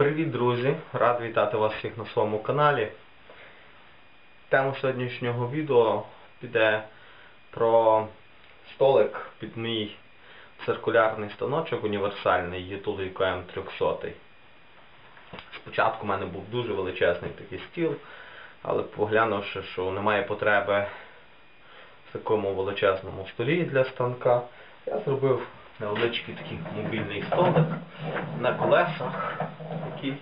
Привіт, друзі! Рад вітати вас всіх на своєму каналі. Тема сьогоднішнього відео піде про столик під мій циркулярний станочок універсальний Єтулейко М300. Спочатку в мене був дуже величезний такий стіл, але поглянувши, що немає потреби в такому величезному столі для станка, я зробив невеличкий такий мобільний столик на колесах, який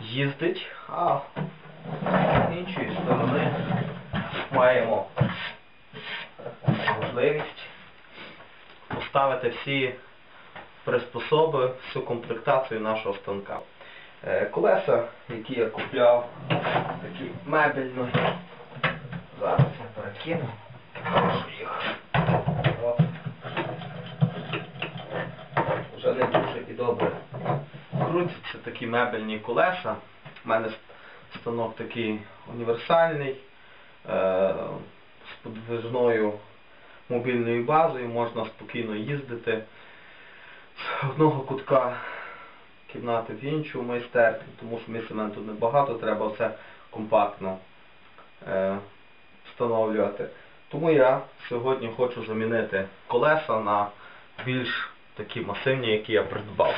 їздить, а з іншої сторони маємо можливість поставити всі приспособи, всю комплектацію нашого станка. Е, Колеса, які я купляв, такі мебельні. Зараз я перекину. Прошу їх. От. Вже не дуже і добре. Крутяться такі мебельні колеса. У мене станок такий універсальний, е, з подвижною мобільною базою, можна спокійно їздити з одного кутка кімнати в іншу майстерню, тому що місця мене тут небагато, треба все компактно е, встановлювати. Тому я сьогодні хочу замінити колеса на більш такі масивні, які я придбав.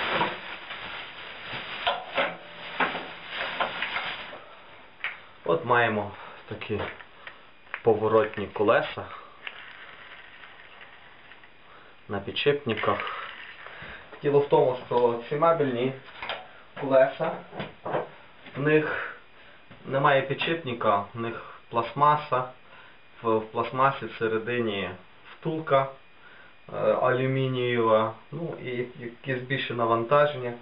От маємо такі поворотні колеса на підшипниках. Діло в тому, що ці мебельні колеса, в них немає підшипника, в них пластмаса, в, пластмасі всередині втулка е, алюмінієва, ну і якесь більше навантаження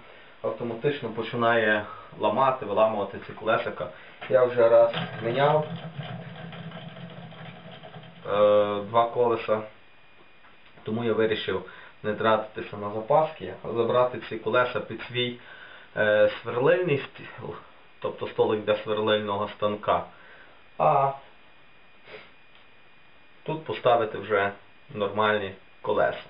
автоматично починає ламати, виламувати ці колесика. Я вже раз міняв е, два колеса, тому я вирішив не тратитися на запаски, а забрати ці колеса під свій е, сверлильний стіл, тобто столик для сверлильного станка. А тут поставити вже нормальні колеса.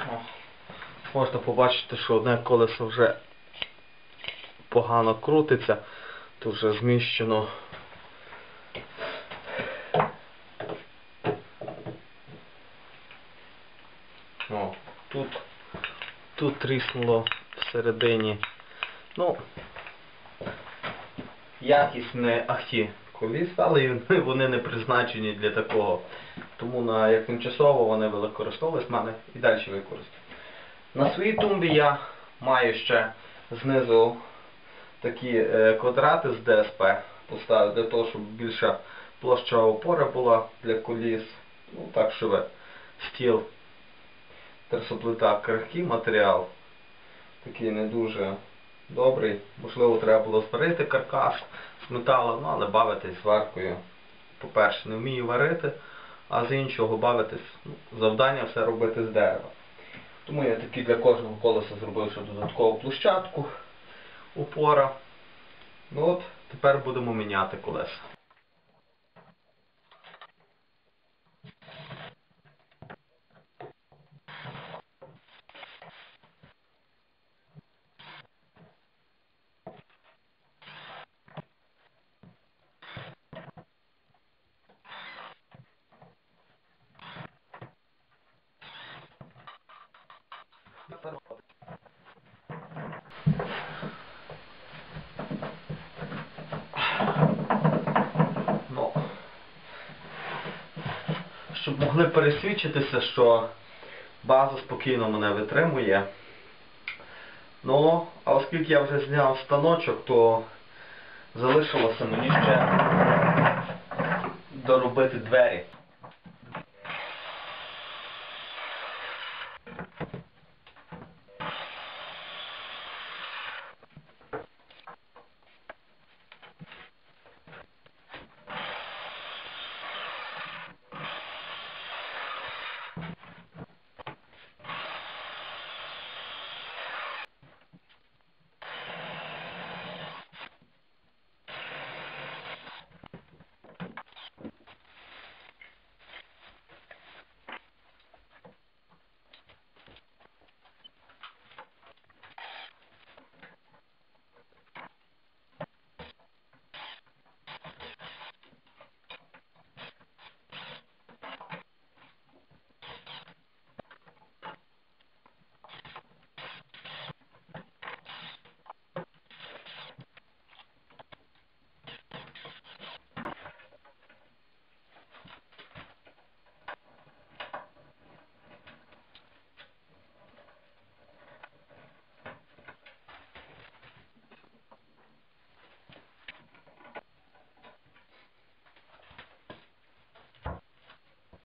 О, Можна побачити, що одне колесо вже погано крутиться, то вже зміщено. О, тут, тут тріснуло всередині. Ну, якість не ахті коліс, але вони не призначені для такого. Тому на як тимчасово вони використовувались, мене і далі використовують. На своїй тумбі я маю ще знизу такі е, квадрати з ДСП поставив для того, щоб більша площа опори була для коліс. Ну так, щоб стіл терсоплита крихкий матеріал, такий не дуже добрий. Можливо, треба було зварити каркас з металу, ну але бавитись сваркою. По-перше, не вмію варити, а з іншого бавитись, ну, завдання все робити з дерева. Тому я таки для кожного колеса зробив ще додаткову площадку, упора. Ну от, тепер будемо міняти колеса. Ну, щоб могли пересвідчитися, що база спокійно мене витримує. Ну, а оскільки я вже зняв станочок, то залишилося мені ще доробити двері.